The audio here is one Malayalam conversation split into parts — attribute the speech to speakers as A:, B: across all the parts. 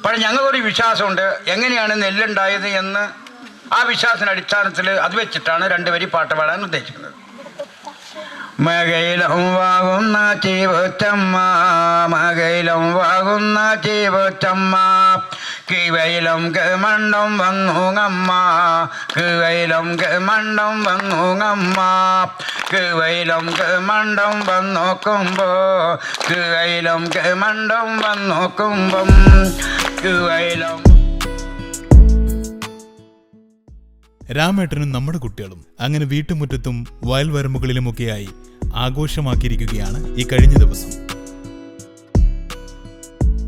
A: പക്ഷെ ഞങ്ങൾക്കൊരു വിശ്വാസമുണ്ട്. എങ്ങനെയാണ് നെല്ലുണ്ടായത് എന്ന് ആ വിശ്വാസത്തിന്റെ അടിസ്ഥാനത്തിൽ അത് വെച്ചിട്ടാണ് രണ്ടുപേരും പാട്ട് പാടാൻ ഉദ്ദേശിക്കുന്നത്. മകയിലും വാകുന്ന ചീവച്ചമ്മ മകയിലും വാകുന്ന ചീവച്ചമ്മ കിവയിലും മണ്ടം വന്നുങ്ങമ്മ കിവയിലും മണ്ടം വന്നുങ്ങമ്മ കിവയിലും മണ്ടം വന്നോക്കുമ്പോ കിവയിലും മണ്ടം വന്നോക്കുമ്പം
B: രാമേട്ടനും നമ്മുടെ കുട്ടികളും അങ്ങനെ വീട്ടുമുറ്റത്തും വയൽവരമ്പുകളിലുമൊക്കെയായി ആഘോഷമാക്കിയിരിക്കുകയാണ് ഈ കഴിഞ്ഞ ദിവസം.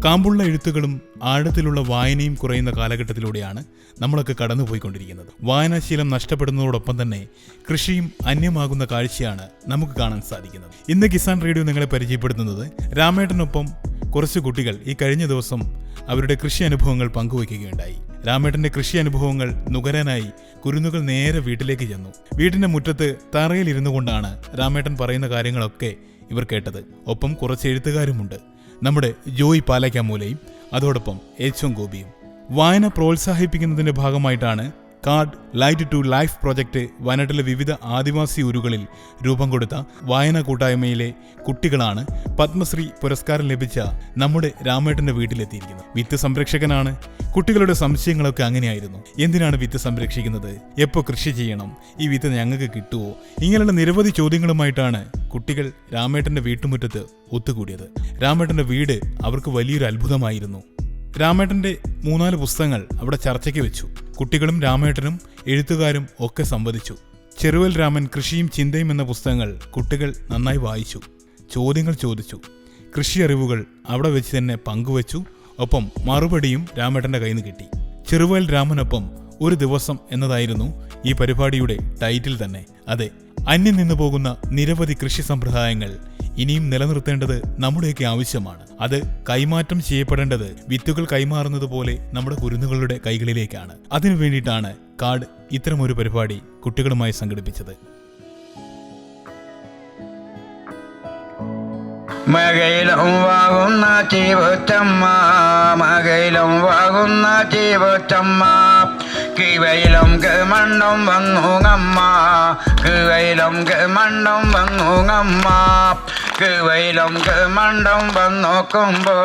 B: കാമ്പുള്ള എഴുത്തുകളും ആഴത്തിലുള്ള വായനയും കുറയുന്ന കാലഘട്ടത്തിലൂടെയാണ് നമ്മളൊക്കെ കടന്നുപോയിക്കൊണ്ടിരിക്കുന്നത്. വായനാശീലം നഷ്ടപ്പെടുന്നതോടൊപ്പം തന്നെ കൃഷിയും അന്യമാകുന്ന കാഴ്ചയാണ് നമുക്ക് കാണാൻ സാധിക്കുന്നത്. ഇന്ന് കിസാൻ റേഡിയോ നിങ്ങളെ പരിചയപ്പെടുത്തുന്നത് രാമേട്ടനൊപ്പം കുറച്ച് കുട്ടികൾ ഈ കഴിഞ്ഞ ദിവസം അവരുടെ കൃഷി അനുഭവങ്ങൾ പങ്കുവയ്ക്കുകയുണ്ടായി. രാമേട്ടന്റെ കൃഷി അനുഭവങ്ങൾ നുകരാനായി കുരുന്നുകൾ നേരെ വീട്ടിലേക്ക് ചെന്നു. വീടിന്റെ മുറ്റത്ത് തറയിൽ ഇരുന്നു കൊണ്ടാണ് രാമേട്ടൻ പറയുന്ന കാര്യങ്ങളൊക്കെ ഇവർ കേട്ടത്. ഒപ്പം കുറച്ച് എഴുത്തുകാരുമുണ്ട്. നമ്മുടെ ജോയ് പാലക്കാമൂലയും അതോടൊപ്പം എച്ചും ഗോപിയും. വായന പ്രോത്സാഹിപ്പിക്കുന്നതിന്റെ ഭാഗമായിട്ടാണ് card light to life project വയനാട്ടിലെ വിവിധ ആദിവാസി ഊരുകളിൽ രൂപം കൊടുത്ത വായന കൂട്ടായ്മയിലെ കുട്ടികളാണ് പത്മശ്രീ പുരസ്കാരം ലഭിച്ച നമ്മുടെ രാമേട്ടന്റെ വീട്ടിലെത്തിയിരിക്കുന്നത്. വിത്ത് സംരക്ഷകനാണ്. കുട്ടികളുടെ സംശയങ്ങളൊക്കെ അങ്ങനെയായിരുന്നു. എന്തിനാണ് വിത്ത് സംരക്ഷിക്കുന്നത്? എപ്പോൾ കൃഷി ചെയ്യണം? ഈ വിത്ത് ഞങ്ങൾക്ക് കിട്ടുമോ ഇങ്ങനെയുള്ള നിരവധി ചോദ്യങ്ങളുമായിട്ടാണ് കുട്ടികൾ രാമേട്ടന്റെ വീട്ടുമുറ്റത്ത് ഒത്തുകൂടിയത്. രാമേട്ടന്റെ വീട് അവർക്ക് വലിയൊരു അത്ഭുതമായിരുന്നു. രാമേട്ടന്റെ മൂന്നാൽ പുസ്തകങ്ങൾ അവിടെ ചർച്ചയ്ക്ക് വെച്ചു. കുട്ടികളും രാമേട്ടനും എഴുത്തുകാരും ഒക്കെ സംവദിച്ചു. ചെറുവൽ രാമൻ കൃഷിയും ചിന്തയും എന്ന പുസ്തകങ്ങൾ കുട്ടികൾ നന്നായി വായിച്ചു. ചോദ്യങ്ങൾ ചോദിച്ചു. കൃഷി അറിവുകൾ അവിടെ വെച്ച് തന്നെ പങ്കുവച്ചു. ഒപ്പം മറുപടിയും രാമേട്ടന്റെ കയ്യിൽ നിന്ന് കിട്ടി. ചെറുവൽ രാമനൊപ്പം ഒരു ദിവസം എന്നതായിരുന്നു ഈ പരിപാടിയുടെ ടൈറ്റിൽ തന്നെ. അതെ അന്യം നിന്നു പോകുന്ന നിരവധി കൃഷി സമ്പ്രദായങ്ങൾ ഇനിയും നിലനിർത്തേണ്ടത് നമ്മുടെയൊക്കെ ആവശ്യമാണ്. അത് കൈമാറ്റം ചെയ്യപ്പെടേണ്ടത് വിത്തുകൾ കൈമാറുന്നത് പോലെ നമ്മുടെ കുരുന്നുകളുടെ കൈകളിലേക്കാണ്. അതിനു വേണ്ടിയിട്ടാണ് കാർഡ് ഇത്തരമൊരു പരിപാടി കുട്ടികളുമായി സംഘടിപ്പിച്ചത്.
A: മകയിലും വാകുന്ന ചീവച്ചമ്മ മകയിലും വാകുന്ന ചീവച്ചമ്മ കിവയിലും മണ്ടം വന്നുങ്ങമ്മ കിവയിലും മണ്ടം വന്നുങ്ങമ്മ. കിവയിലും മണ്ടം വന്നോക്കുമ്പോ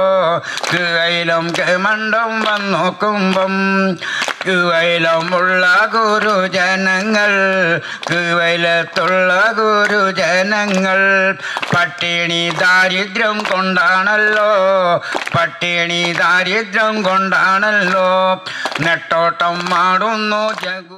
A: കിവയിലും മണ്ടം വന്നോക്കുമ്പം കിവയിലുമുള്ള ഗുരുജനങ്ങൾ കിവയിലത്തുള്ള ഗുരുജനങ്ങൾ. പട്ടിണി ദാരിദ്ര്യം കൊണ്ടാണല്ലോ പട്ടിണി ദാരിദ്ര്യം കൊണ്ടാണല്ലോ നെട്ടോട്ടം മാടുന്നു ജഗു